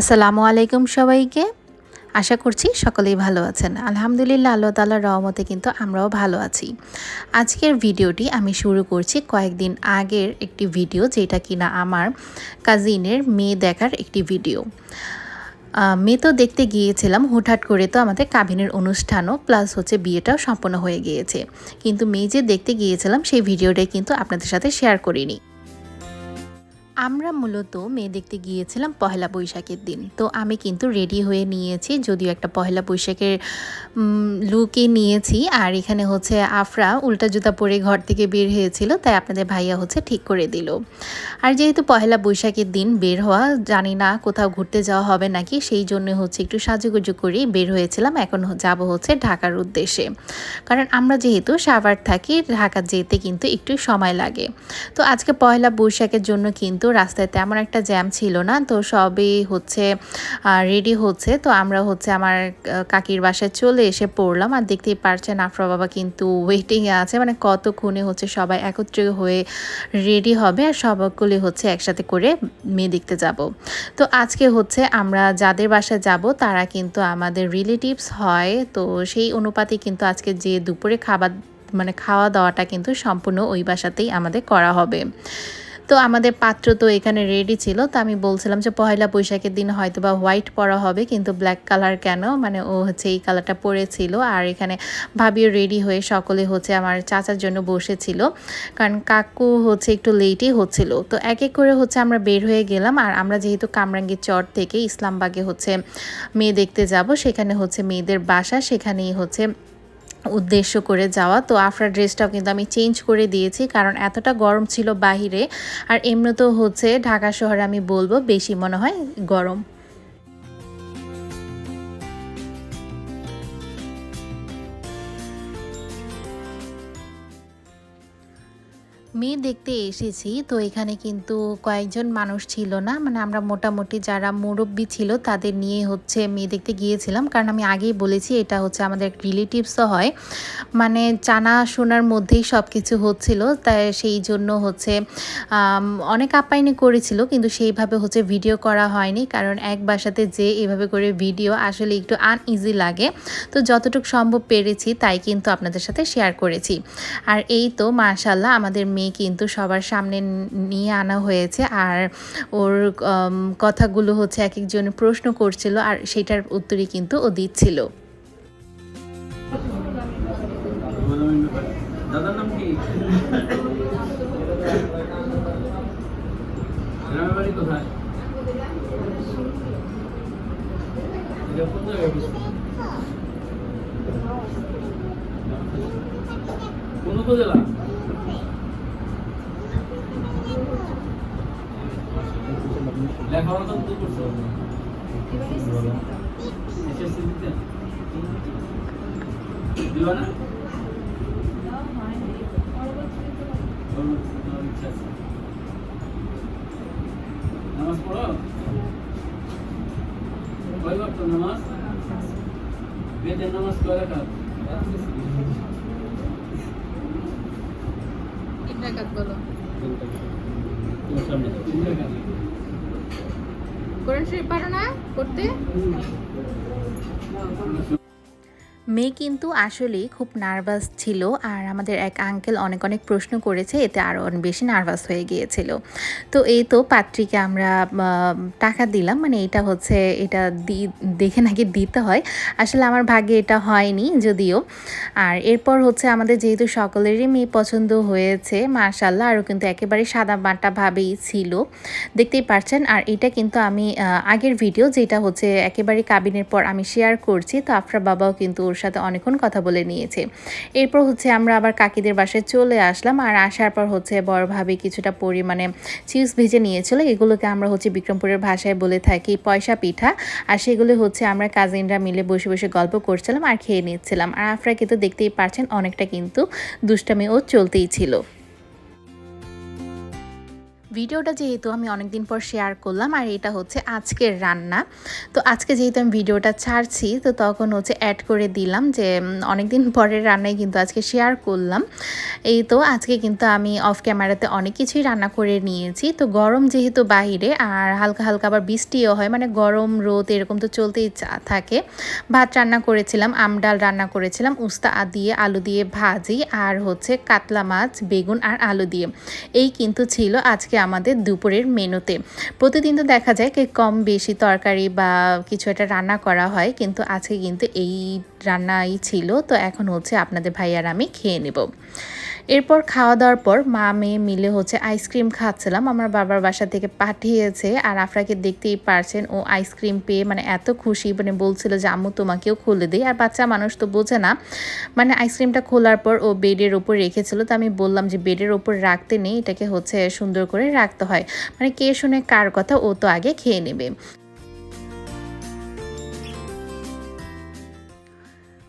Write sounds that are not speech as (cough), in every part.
আসসালামু আলাইকুম সবাইকে। আশা করছি সকলেই ভালো আছেন। আলহামদুলিল্লাহ, আল্লাহ তালার রহমতে কিন্তু আমরাও ভালো আছি। আজকের ভিডিওটি আমি শুরু করছি কয়েকদিন আগের একটি ভিডিও, যেটা কিনা আমার কাজিনের মেয়ে দেখার একটি ভিডিও। মেয়ে তো দেখতে গিয়েছিলাম, হুটহাট করে তো আমাদের কাবিনের অনুষ্ঠানও, প্লাস হচ্ছে বিয়েটাও সম্পন্ন হয়ে গিয়েছে। কিন্তু মেয়ে যে দেখতে গিয়েছিলাম, সেই ভিডিওটাই কিন্তু আপনাদের সাথে শেয়ার করিনি। আমরা মূলত মেয়ে দেখতে গিয়েছিলাম পহেলা বৈশাখের দিন। তো আমি কিন্তু রেডি হয়ে নিয়েছি, যদিও একটা পহেলা বৈশাখের লুকে নিয়েছি। আর এখানে হচ্ছে আফরা উল্টা জুতা পরে ঘর থেকে বের হয়েছিল, তাই আপনাদের ভাইয়া হচ্ছে ঠিক করে দিল। আর যেহেতু পহেলা বৈশাখের দিন বের হওয়া, জানি না কোথাও ঘুরতে যাওয়া হবে নাকি, সেই জন্য হচ্ছে একটু সাজুগুজু করেই বের হয়েছিলাম। এখন যাব হচ্ছে ঢাকার উদ্দেশ্যে। কারণ আমরা যেহেতু সাভার থাকি, ঢাকা যেতে কিন্তু একটু সময় লাগে। তো আজকে পয়লা বৈশাখের জন্য কিন্তু রাস্তায় তেমন একটা জ্যাম ছিল না। তো সবই হচ্ছে রেডি হচ্ছে। তো আমরা হচ্ছে আমার কাকির বাসায় চলে এসে পড়লাম। আর দেখতেই পারছেন আফরা বাবা কিন্তু ওয়েটিংয়ে আছে। মানে কতক্ষণে হচ্ছে সবাই একত্রে হয়ে রেডি হবে। আর সবগুলি হচ্ছে একসাথে করে মেয়ে দেখতে যাব। তো আজকে হচ্ছে আমরা যাদের বাসায় যাব, তারা কিন্তু আমাদের রিলেটিভস হয়। তো সেই অনুপাতে কিন্তু আজকে যে দুপুরে খাবার মানে খাওয়া দাওয়াটা কিন্তু সম্পূর্ণ ওই বাসাতেই আমাদের করা হবে। তো আমাদের পাত্র তো এখানে রেডি ছিল, তো আমি বলছিলাম যে পয়লা বৈশাখের দিন হয়তো বা হোয়াইট পরা হবে, কিন্তু ব্ল্যাক কালার কেন? মানে ও হচ্ছে এই কালারটা পরেছিল। আর এখানে ভাবিও রেডি হয়ে সকলে হচ্ছে আমার চাচার জন্য বসেছিল, কারণ কাকু হচ্ছে একটু লেটই হচ্ছিল। তো এক এক করে হচ্ছে আমরা বের হয়ে গেলাম, আর আমরা যেহেতু কামরাঙ্গীর চর থেকে ইসলামবাগে হচ্ছে মেয়ে দেখতে যাব, সেখানে হচ্ছে মেয়েদের বাসা, সেখানেই হচ্ছে উদ্দেশ্য করে যাওয়া। তো আফরা ড্রেসটাও কিন্তু আমি চেঞ্জ করে দিয়েছি, কারণ এতটা গরম ছিল বাহিরে। আর এমনিতেও হচ্ছে ঢাকা শহরে আমি বলব বেশি মনে হয় গরম। মেয়ে দেখতে এসেছি, তো এখানে কিন্তু কয়েকজন মানুষ ছিল না। মানে আমরা মোটামুটি যারা মুরব্বী ছিল তাদের নিয়ে হচ্ছে মেয়ে দেখতে গিয়েছিলাম। কারণ আমি আগেই বলেছি এটা হচ্ছে আমাদের রিলেটিভসও হয়। মানে জানা শোনার মধ্যেই সব কিছু হচ্ছিল। তাই সেই জন্য হচ্ছে অনেক আপ্যায়নি করেছিল, কিন্তু সেইভাবে হচ্ছে ভিডিও করা হয়নি। কারণ এক বাসাতে যে এভাবে করে ভিডিও আসলে একটু আনইজি লাগে। তো যতটুকু সম্ভব পেরেছি, তাই কিন্তু আপনাদের সাথে শেয়ার করেছি। আর এই তো মাশাল্লাহ আমাদের মেয়ে কিন্তু সবার সামনে নিয়ে আনা হয়েছে। আর ওর কথাগুলো হচ্ছে এক একজন প্রশ্ন করছিল আর সেটার উত্তরই কিন্তু ও দিচ্ছিল। কোথায়? কোন জায়গায় Lekana'dan da dursa. Sessizlikte. Divana? Namaz kula. Koy vakti namaz. Ve de namaz kula kal. कितना कट बोलो कितना कट কোরআন শরীফ পারো না করতে? মেয়ে কিন্তু আসলেই খুব নার্ভাস ছিল আর আমাদের এক আঙ্কেল অনেক অনেক প্রশ্ন করেছে, এতে আরও অনেক বেশি নার্ভাস হয়ে গিয়েছিল। তো এই তো পাত্রীকে আমরা টাকা দিলাম মানে এটা হচ্ছে, এটা দি- দেখে নাকি দিতে হয়। আসলে আমার ভাগ্যে এটা হয়নি যদিও। আর এরপর হচ্ছে আমাদের যেহেতু সকলেরই মেয়ে পছন্দ হয়েছে মার্শাল্লাহ আরও কিন্তু একেবারে সাদা মাটা ভাবেই ছিল। দেখতেই পারছেন, আর এটা কিন্তু আমি আগের ভিডিও যেটা হচ্ছে একেবারে কাবিনের পর আমি শেয়ার করছি, তো আফরা বাবাও কিন্তু ওর সাথে অনেকক্ষণ কথা বলে নিয়েছে। এরপর হচ্ছে আমরা আবার কাকিদের বাসায় চলে আসলাম আর আসার পর হচ্ছে বড় বড়ভাবে কিছুটা পরিমাণে চিপস ভেজে নিয়েছিল। এগুলোকে আমরা হচ্ছে বিক্রমপুরের ভাষায় বলে থাকি পয়সা পিঠা। আর সেগুলো হচ্ছে আমরা কাজিনরা মিলে বসে বসে গল্প করছিলাম আর খেয়ে নিচ্ছিলাম। আর আফরাকে তো দেখতেই পারছেন অনেকটা কিন্তু দুষ্টামি ও চলতেই ছিল। ভিডিওটা যেহেতু আমি অনেকদিন পর শেয়ার করলাম, আর এটা হচ্ছে আজকের রান্না। তো আজকে যেহেতু আমি ভিডিওটা ছাড়ছি, তো তখন হচ্ছে অ্যাড করে দিলাম যে অনেক দিন পরের রান্নাই কিন্তু আজকে শেয়ার করলাম। এই তো আজকে কিন্তু আমি অফ ক্যামেরাতে অনেক কিছুই রান্না করে নিয়েছি। তো গরম যেহেতু বাইরে আর হালকা হালকা আবার বৃষ্টিও হয় মানে গরম, রোদ এরকম তো চলতেই থাকে। ভাত রান্না করেছিলাম, আম ডাল রান্না করেছিলাম, উস্তা দিয়ে আলু দিয়ে ভাজি, আর হচ্ছে কাতলা মাছ, বেগুন আর আলু দিয়ে। এই কিন্তু ছিল আজকে আমাদের দুপুরের মেনুতে। প্রতিদিন তো দেখা যায় কি কম বেশি তরকারি বা কিছু একটা রান্না করা হয়, কিন্তু আজকে কিন্তু এই রান্নাই ছিল। তো এখন হচ্ছে আপনাদের ভাই আর আমি খেয়ে নেব। এরপর খাওয়া দাওয়ার পর মা মেয়ে মিলে হচ্ছে আইসক্রিম খাচ্ছিলাম। আমার বাবার বাসা থেকে পাঠিয়েছে আর আফরাকে দেখতেই পারছেন ও আইসক্রিম পেয়ে মানে এত খুশি। মানে বলছিল যে, আম্মু, তোমাকেও খুলে দিই আর বাচ্চা মানুষ তো বোঝে না। মানে আইসক্রিমটা খোলার পর ও বেডের ওপর রেখেছিল। তো আমি বললাম যে, বেডের ওপর রাখতে নেই। এটাকে হচ্ছে সুন্দর করে রাখতে হয়। মানে কে শুনে কার কথা ও তো আগে খেয়ে নেবে।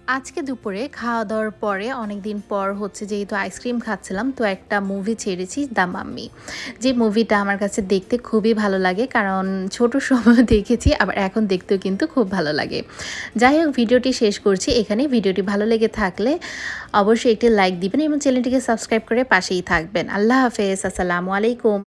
আজকে দুপুরে খাওয়া দাওয়ার পরে অনেক দিন পর হচ্ছে যেহেতু আইসক্রিম খাচ্ছিলাম, তো একটা মুভি ছেড়েছি দ্য মাম্মি। যে মুভিটা আমার কাছে দেখতে খুবই ভালো লাগে, কারণ ছোট সময় (laughs) দেখেছি, আবার এখন দেখতেও কিন্তু খুব ভালো লাগে। যাই হোক, ভিডিওটি শেষ করছি। এখানে ভিডিওটি ভালো লেগে থাকলে অবশ্যই একটি লাইক দিবেন এবং চ্যানেলটিকে সাবস্ক্রাইব করে পাশেই থাকবেন। আল্লাহ হাফেজ, আসসালামু আলাইকুম।